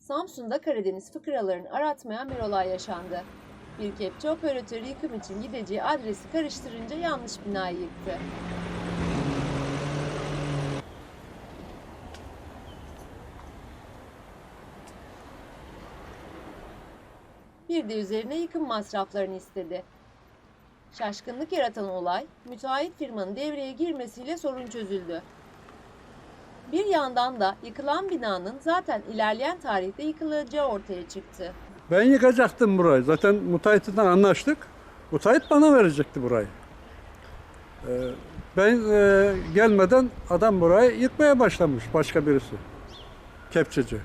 Samsun'da Karadeniz fıkralarını aratmayan bir olay yaşandı. Bir kepçe operatörü yıkım için gideceği adresi karıştırınca yanlış binayı yıktı. Bir de üzerine yıkım masraflarını istedi. Şaşkınlık yaratan olay, müteahhit firmanın devreye girmesiyle sorun çözüldü. Bir yandan da yıkılan binanın zaten ilerleyen tarihte yıkılacağı ortaya çıktı. Ben yıkacaktım burayı. Zaten müteahhitle anlaştık. Müteahhit bana verecekti burayı. Ee, ben e, gelmeden adam burayı yıkmaya başlamış başka birisi. Kepçeci.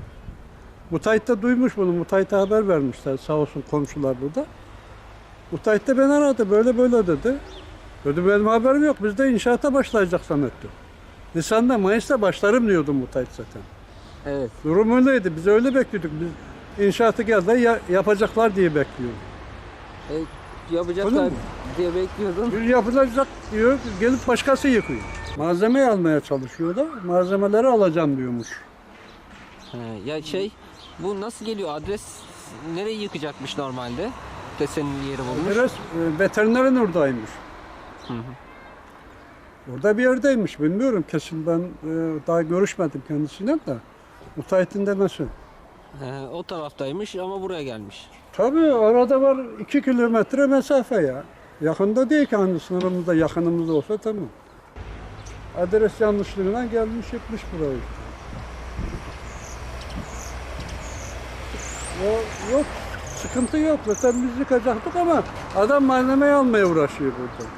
Müteahhit de duymuş bunu. Müteahhite haber vermişler sağ olsun komşular burada. Müteahhit de beni aradı. Böyle böyle dedi. Dedi benim haberim yok. Biz de inşaata başlayacak zannettim. Nisan'da Mayıs'ta başlarım diyordu müteahhit zaten. Evet. Durum öyleydi. Biz öyle bekliyorduk. Biz inşaatı geldi ya, yapacaklar diye bekliyorduk. E, yapacaklar diye bekliyordun. Bir yapılacak diyor, gelip başkası yıkıyor. Malzemeyi almaya çalışıyorlar. Malzemeleri alacağım diyormuş. He, ya şey bu nasıl geliyor adres nereye yıkacakmış normalde? De senin yeri bulmuş. Biraz e, veterinerin oradaymış. Hı hı. Orada bir yerdeymiş. Bilmiyorum kesin ben e, daha görüşmedim kendisiyle de. Müteahhitin demesi. He, o taraftaymış ama buraya gelmiş. Tabii arada var iki kilometre mesafe ya. Yakında değil ki hani sınırımızda yakınımızda olsa tamam. Adres yanlışlığına gelmiş yıkmış burayı. O, yok sıkıntı yok zaten biz yıkacaktık ama adam malzemeyi almaya uğraşıyor burada.